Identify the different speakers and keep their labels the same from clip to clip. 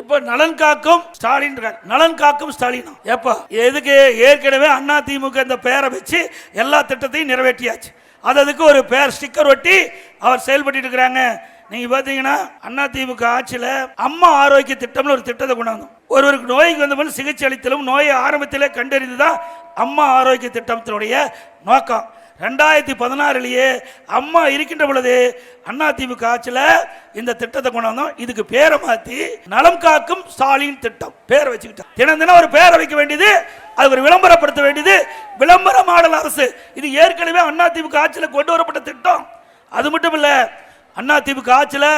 Speaker 1: இப்ப நலன் காக்கும் ஸ்டாலின் நலன் காக்கும் ஸ்டாலின். எப்ப எதுக்கு ஏற்கனவே அண்ணா திமுக இந்த பெயரை வச்சு எல்லா திட்டத்தையும் நிறைவேற்றியாச்சு. அது அதுக்கு ஒரு பேர் ஸ்டிக்கர் ஒட்டி அவர் செயல்பட்டு இருக்கிறாங்க. நீங்க பாத்தீங்கன்னா அண்ணா திமுக ஆட்சியில அம்மா ஆரோக்கிய திட்டம்னு ஒரு திட்டத்தை கொண்டாந்தோம். ஒருவருக்கு நோய்க்கு வந்த சிகிச்சை அளித்தலும் நோயை ஆரம்பத்திலே கண்டறிந்துதான் அம்மா ஆரோக்கிய திட்டத்தினுடைய நோக்கம். ரெண்டாயிரத்தி பதினாறுலயே அம்மா இருக்கின்ற பொழுது அண்ணா திமுக ஆட்சியில இந்த திட்டத்தை கொண்டு வந்தோம். இதுக்கு பேரை மாத்தி நலம் காக்கும் ஸ்டாலின் திட்டம் பேரை வச்சுக்கிட்டோம். தினம் தினம் ஒரு பேரை வைக்க வேண்டியது அது ஒரு விளம்பரப்படுத்த வேண்டியது விளம்பர மாடல் அரசு. இது ஏற்கனவே அண்ணா திமுக ஆட்சியில் கொண்டு வரப்பட்ட திட்டம். அது மட்டும் இல்லை அண்ணா திமுக ஆட்சியில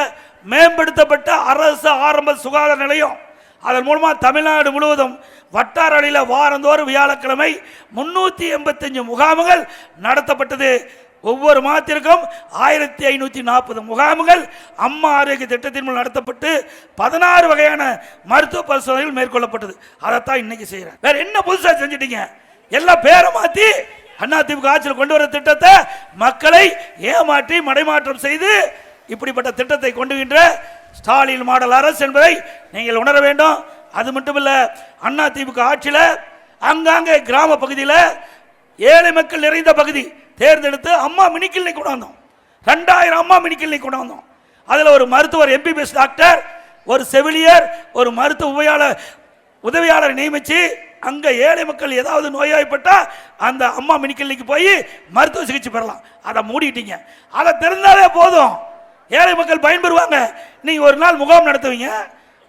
Speaker 1: மேம்படுத்தப்பட்ட அரசு ஆரம்ப சுகாதார நிலையம். அதன் மூலமாக தமிழ்நாடு முழுவதும் வட்டார அடியில் வாரந்தோறும் வியாழக்கிழமை முன்னூற்றி எண்பத்தஞ்சு முகாம்கள் நடத்தப்பட்டது. ஒவ்வொரு மாதத்திற்கும் ஆயிரத்தி ஐநூற்றி நாற்பது முகாம்கள் அம்மா ஆரோக்கிய திட்டத்தின் மூலம் நடத்தப்பட்டு பதினாறு வகையான மருத்துவ பரிசோதனைகள் மேற்கொள்ளப்பட்டது. அதைத்தான் இன்னைக்கு செய்கிறேன் வேற என்ன புதுசாக செஞ்சிட்டீங்க? எல்லாம் பேரை மாற்றி அண்ணா திமுக ஆட்சியில் கொண்டு வர திட்டத்தை மக்களை ஏமாற்றி மடைமாற்றம் செய்து இப்படிப்பட்ட திட்டத்தை கொண்டுகின்ற ஸ்டாலின் மாடல் அரசு என்பதை நீங்கள் உணர வேண்டும். அது மட்டும் இல்ல அண்ணா திமுக ஆட்சியில் அங்காங்கே கிராம பகுதியில் ஏழை மக்கள் நிறைந்த பகுதி. தேர்ந்தெடுத்து அம்மா மினி கிளினிக் ரெண்டாயிரம் அம்மா மினி கிளினிக் கொண்டு வந்தோம். அதில் ஒரு மருத்துவர் எம்பிபிஎஸ் டாக்டர் ஒரு செவிலியர் ஒரு மருத்துவ உபயாளர் உதவியாளரை நியமித்து அங்கே ஏழை மக்கள் ஏதாவது நோயாய்ப்பட்டால் அந்த அம்மா மினி கிளினிக்கு போய் மருத்துவ சிகிச்சை பெறலாம். அதை மூடிட்டீங்க. அதை தெரிந்தாலே போதும். ஏழை மக்கள் பயன்பெறுவாங்க. நீங்கள் ஒரு நாள் முகாம் நடத்துவீங்க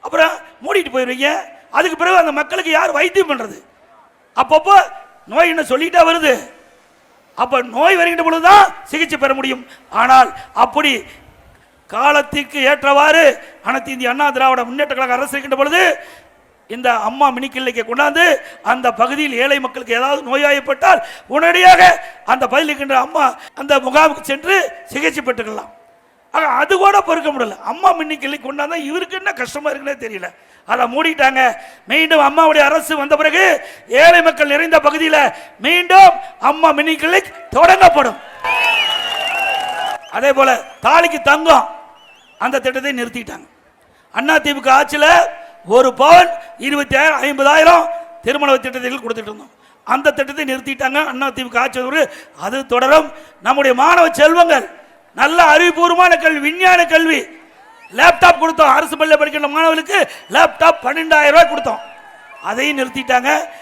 Speaker 1: அப்புறம் மூடிட்டு போயிடுவீங்க அதுக்கு பிறகு அந்த மக்களுக்கு யார் வைத்தியம் பண்ணுறது அப்பப்போ நோய் என்ன சொல்லிட்டா வருது? அப்போ நோய் வருகின்ற பொழுதுதான் சிகிச்சை பெற முடியும். ஆனால் அப்படி காலத்திற்கு ஏற்றவாறு அனைத்து இந்திய அண்ணா திராவிட முன்னேற்ற கழக அரசு இருக்கின்ற பொழுது இந்த அம்மா மினி கொண்டாந்து அந்த பகுதியில் ஏழை மக்களுக்கு ஏதாவது நோயாயப்பட்டால் உடனடியாக அந்த பகுதியில் இருக்கின்ற அம்மா அந்த முகாமுக்கு சென்று சிகிச்சை பெற்றுக்கலாம். அது கூட பொறுக்க முடியல. அம்மா மினி கொண்டாந்தா இவருக்கு என்ன கஷ்டமா இருக்குன்னே தெரியல. அதை மூடிட்டாங்க. மீண்டும் அம்மாவுடைய அரசு வந்த பிறகு ஏழை மக்கள் நிறைந்த பகுதியில் மீண்டும் அம்மா மின்னிக்கல்லி தொடங்கப்படும். அதே போல தாலிக்கு தங்கம் அந்த திட்டத்தை நிறுத்திட்டாங்க. அண்ணா திமுக ஆட்சியில் ஒரு பவுன் இருபத்தி ஆயிரம் ஐம்பதாயிரம் திருமண திட்டத்தில் கொடுத்துட்டு இருந்தோம். அந்த திட்டத்தை நிறுத்திட்டாங்க அண்ணா திமுக ஆட்சி அது தொடரும். நம்முடைய மாணவ செல்வங்கள் நல்ல அறிவுபூர்வமான கல்வி விஞ்ஞான கல்வி. லேப்டாப் கொடுத்தோம். அரசு பள்ளியில் படிக்கின்ற மாணவர்களுக்கு லேப்டாப் பன்னெண்டாயிரம் ரூபாய் கொடுத்தோம். அதையும் நிறுத்திட்டாங்க.